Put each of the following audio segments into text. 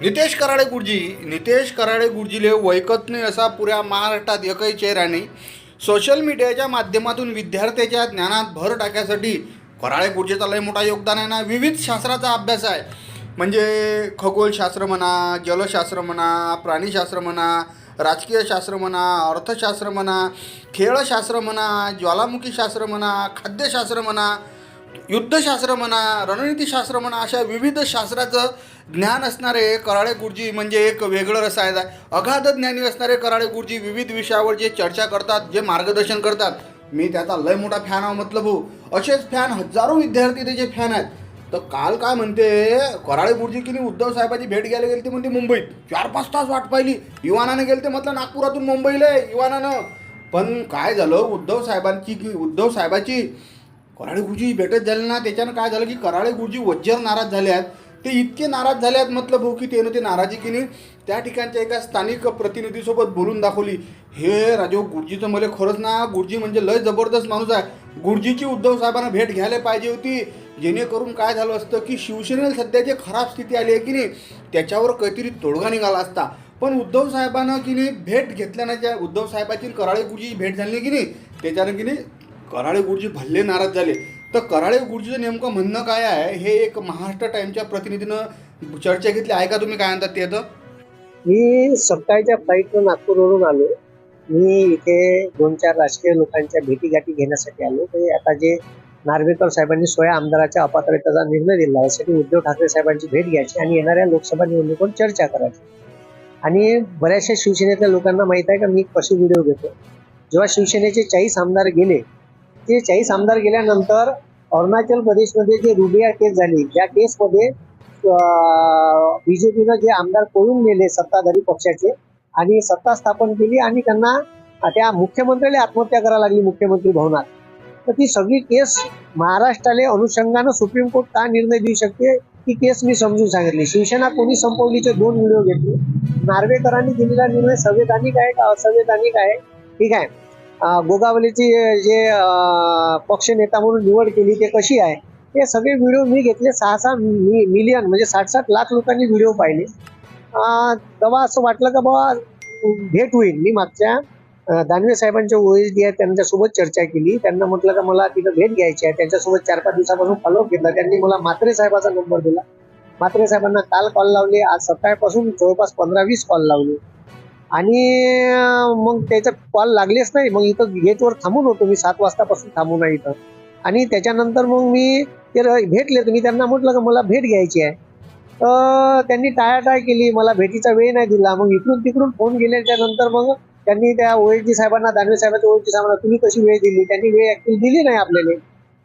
नितेश कराडे गुरुजी नितेश कराडे गुरुजीले वैकत नाही असा पुऱ्या महाराष्ट्रात एकही चेहरा नाही. सोशल मीडियाच्या माध्यमातून विद्यार्थ्याच्या ज्ञानात भर टाकण्यासाठी कराळे गुरुजीचा लय मोठा योगदान आहे ना. विविध शास्त्राचा अभ्यास आहे. म्हणजे खगोलशास्त्र म्हणा जलशास्त्र म्हणा प्राणीशास्त्र म्हणा राजकीय शास्त्र म्हणा अर्थशास्त्र म्हणा खेळशास्त्र म्हणा ज्वालामुखीशास्त्र म्हणा खाद्यशास्त्र म्हणा युद्धशास्त्र म्हणा रणनीतीशास्त्र म्हणा अशा विविध शास्त्राचं ज्ञान असणारे कराळे गुरुजी म्हणजे एक वेगळं रसायन आहे. अगाध ज्ञानी असणारे कराळे गुरुजी विविध विषयावर जे चर्चा करतात जे मार्गदर्शन करतात. मी त्याचा लय मोठा फॅन आहे मतलब भाऊ. असेच फॅन हजारो विद्यार्थी त्याचे फॅन आहेत. तर काल काय म्हणते कराळे गुरुजी की नाही उद्धव साहेबाची भेट घ्यायला गेली ती म्हणते मुंबईत. चार पाच तास वाट पाहिली. युवानानं गेले ते म्हटलं नागपुरातून मुंबईला युवानानं पण काय झालं उद्धव साहेबांची की उद्धव साहेबाची कराळे गुरुजी भेटत झाले ना त्याच्यानं काय झालं की कराळे गुरुजी वज्जर नाराज झाले आहेत. ते इतके नाराज झाले आहेत मतलब भाऊ की त्यानं ते नाराजी की नाही त्या ठिकाणच्या एका स्थानिक प्रतिनिधीसोबत बोलून दाखवली. हे राजो गुरुजीचं मला खरंच ना गुरुजी म्हणजे लय जबरदस्त माणूस आहे. गुरुजीची उद्धव साहेबांना भेट घ्यायला पाहिजे होती. जेणेकरून काय झालं असतं की शिवसेनेला सध्या जे खराब स्थिती आली आहे की नाही त्याच्यावर काहीतरी तोडगा निघाला असता. पण उद्धव साहेबांना की नाही भेट घेतल्यानं उद्धव साहेबाची कराळे गुरुजी भेट झाली नाही की नाही त्याच्यानं की नाही कराळे गुरुजी भल्ले नाराज झाले. तर कराळे गुरुजीचं नेमकं म्हणणं काय आहे? हे एक महाराष्ट्र टाइमच्या प्रतिनिधीनं चर्चा घेतली. आहे का तुम्ही काय म्हणतात ते तर. मी सकाळच्या फ्लाईटनं नागपूरवरून आलो. मी इथे दोन चार राजकीय लोकांच्या भेटीगाठी घेण्यासाठी आलो. ते आता जे नार्वेकर साहेबांनी सोया आमदाराच्या अपात्रतेचा निर्णय दिला यासाठी उद्धव ठाकरे साहेबांची भेट घ्यायची आणि येणाऱ्या लोकसभा निवडणुकीवर चर्चा करायची. आणि बऱ्याचशा शिवसेनेतल्या लोकांना माहीत आहे का? मी कशी व्हिडिओ घेतो. जेव्हा शिवसेनेचे चाळीस आमदार गेले ते चाळीस आमदार गेल्यानंतर अरुणाचल प्रदेशमध्ये जे रुबिया केस झाली त्या केसमध्ये बीजेपीनं जे आमदार पळून गेले सत्ताधारी पक्षाचे आणि सत्ता स्थापन केली आणि त्यांना त्या मुख्यमंत्र्याला आत्महत्या करायला लागली मुख्यमंत्री भवनात. तर ती सगळी केस महाराष्ट्राला अनुषंगानं सुप्रीम कोर्ट का निर्णय देऊ शकते ती केस मी समजून सांगितली. शिवसेना कोणी संपवलीचे दोन व्हिडिओ घेतले. नार्वेकरांनी दिलेला निर्णय संवैधानिक आहे का असंवैधानिक आहे? ठीक आहे. गोगावलेची जे पक्ष नेता म्हणून निवड केली ते कशी आहे? हे सगळे व्हिडिओ मी घेतले सहा सहा मि- मिलियन म्हणजे साठ साठ लाख लोकांनी व्हिडिओ पाहिले. तेव्हा असं वाटलं का बाबा भेट होईल. मी मागच्या दानवे साहेबांच्या ओएस डी आहे त्यांच्यासोबत चर्चा केली. त्यांना म्हटलं का मला तिथं भेट घ्यायची आहे. त्यांच्यासोबत चार पाच दिवसापासून फॉलोअप घेतला. त्यांनी मला मात्रे साहेबाचा नंबर दिला. मात्रे साहेबांना काल कॉल लावले. आज सकाळपासून जवळपास पंधरा वीस कॉल लावले. आणि मग त्याचा कॉल लागलेच नाही. मग इथं गेटवर थांबून होतो मी. सात वाजतापासून थांबून आहे इथं. आणि त्याच्यानंतर मग मी ते भेटले तर मी त्यांना म्हटलं का मला भेट घ्यायची आहे. तर त्यांनी टाळाटाळ केली. मला भेटीचा वेळ नाही दिला. मग इकडून तिकडून फोन गेल्याच्यानंतर मग त्यांनी त्या ओएसडी साहेबांना दानवे साहेबांच्या ओएसडी साहेबांना तुम्ही कशी वेळ दिली? त्यांनी वेळ ऍक्च्युली दिली नाही आपल्याला.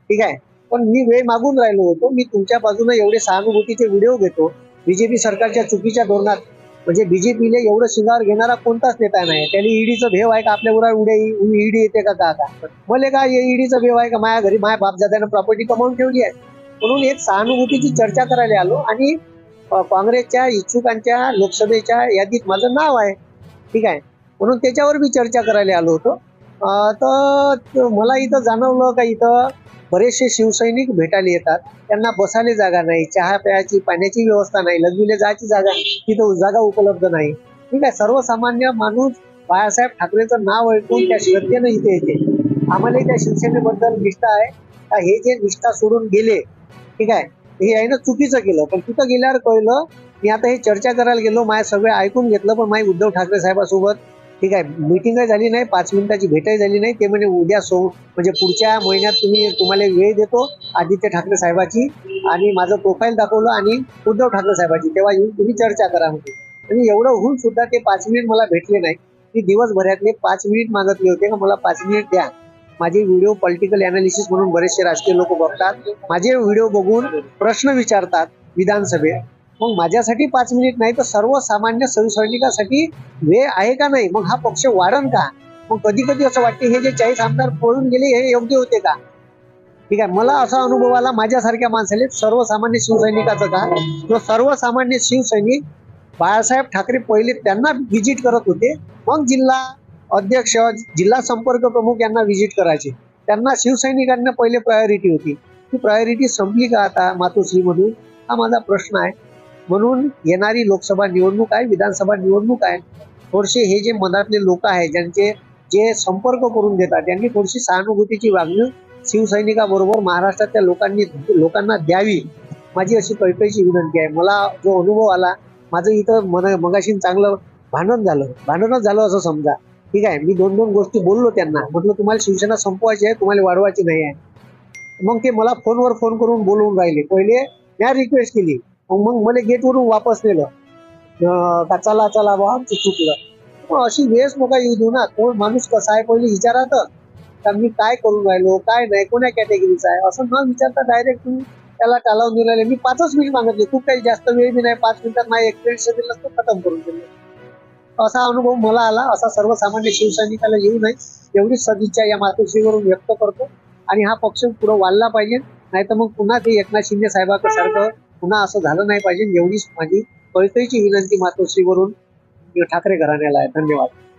ठीक आहे? पण मी वेळ मागून राहिलो होतो. मी तुमच्या बाजूने एवढे सहानुभूतीचे व्हिडिओ घेतो. बीजेपी सरकारच्या चुकीच्या धोरणात म्हणजे बीजेपीने एवढं शिंगार घेणारा कोणताच नेता नाही त्यांनी ईडीचं भेव आहे का आपल्या उरा उड्या ईडी येते का का का? मले का ईडीचं भेव आहे का? माझ्या घरी माझ्या बापजाद्यानं प्रॉपर्टी कमावून ठेवली आहे. म्हणून एक सहानुभूतीची चर्चा करायला आलो आणि काँग्रेसच्या इच्छुकांच्या लोकसभेच्या यादीत माझं नाव आहे. ठीक आहे? म्हणून त्याच्यावर मी चर्चा करायला आलो होतो. तर मला इथं जाणवलं का इथं बरेचसे शिवसैनिक भेटायला येतात. त्यांना बसायला जागा नाही चहा प्यायची पाण्याची व्यवस्था नाही लग्नीला जायची जागा तिथं जागा उपलब्ध नाही. ठीक आहे सर्वसामान्य माणूस बाळासाहेब ठाकरेंचं नाव ऐकून त्या श्रद्धेनं इथे येते. आम्हाला त्या शिवसेनेबद्दल निष्ठा आहे. का हे जे निष्ठा सोडून गेले ठीक आहे हे आहे ना चुकीचं केलं. पण तिथं गेल्यावर कळलं मी आता हे चर्चा करायला गेलो माझ्या सगळे ऐकून घेतलं पण माझी उद्धव ठाकरे साहेबासोबत ठीक आहे. मिटिंगही झाली नाही पाच मिनिटाची भेटही झाली नाही. ते म्हणे उद्या सो म्हणजे पुढच्या महिन्यात तुम्ही तुम्हाला वेळ देतो आदित्य ठाकरे साहेबाची. आणि माझं प्रोफाईल दाखवलं आणि उद्धव ठाकरे साहेबाची. तेव्हा येऊन तुम्ही चर्चा करा म्हणजे आणि एवढं होऊन सुद्धा ते पाच मिनिट मला भेटले नाही. मी दिवसभरातले पाच मिनिट मागतले होते. का मला पाच मिनिट द्या. माझे व्हिडिओ पॉलिटिकल अनालिसिस म्हणून बरेचसे राजकीय लोक बघतात. माझे व्हिडिओ बघून प्रश्न विचारतात विधानसभेत. मग माझ्यासाठी पाच मिनिट नाही तर सर्वसामान्य सैनिकासाठी वेळ आहे का नाही? मग हा पक्ष वाढन का? मग कधी कधी असं वाटते हे जे चाळीस आमदार पळून गेले हे योग्य होते का? ठीक आहे मला असा अनुभव आला माझ्यासारख्या माणसाला सर्वसामान्य शिवसैनिकाचं का? जो सर्वसामान्य शिवसैनिक बाळासाहेब ठाकरे पहिले त्यांना व्हिजिट करत होते मग जिल्हा अध्यक्ष जिल्हा संपर्क प्रमुख यांना व्हिजिट करायचे. त्यांना शिवसैनिकांना पहिले प्रायोरिटी होती. ती प्रायोरिटी संपली का आता मातोश्रीमधून? हा माझा प्रश्न आहे. म्हणून येणारी लोकसभा निवडणूक आहे विधानसभा निवडणूक आहे. थोडेसे हे जे मनातले लोक आहेत ज्यांचे जे संपर्क करून देतात त्यांनी थोडीशी सहानुभूतीची वागणूक शिवसैनिकाबरोबर महाराष्ट्रातल्या लोकांनी लोकांना द्यावी माझी अशी कळकळीची विनंती आहे. मला जो अनुभव आला माझं इथं मन मगाशी चांगलं भांडण झालं. भांडणच झालं असं समजा. ठीक आहे मी दोन दोन गोष्टी बोललो त्यांना. म्हटलं तुम्हाला शिवसेना संपवायची आहे तुम्हाला वाढवायची नाही आहे. मग ते मला फोनवर फोन करून बोलवून राहिले. पहिले मी रिक्वेस्ट केली मग मला गेटवरून वापस नेलं. का चला चला बा आमचं चुकलं. मग अशी वेळच नका येऊ देऊ ना. कोण माणूस कसा आहे पहिले विचारात? का मी काय करून राहिलो? काय नाही? कोण्या कॅटेगरीचा आहे? असं न विचारता डायरेक्ट तुम्ही त्याला टालावून दिलेले मी पाचच मिनिट मागितले. खूप काही जास्त वेळ मी नाही. पाच मिनिटात माझ्या एक्सपिरियन्स दिलं तो खतम करून दिलं. असा अनुभव मला आला. असा सर्वसामान्य शिवसैनिकाला येऊ नये. एवढीच सदिच्छा या मातोश्रीवरून व्यक्त करतो. आणि हा पक्ष पुढे वाढला पाहिजे. नाही तर मग पुन्हा ते एकनाथ शिंदे साहेबांसारखं पुन्हा असं झालं नाही पाहिजे. एवढीच माझी कळकळीची विनंती मातोश्रीवरून. ठाकरे घराण्याला आहे. धन्यवाद.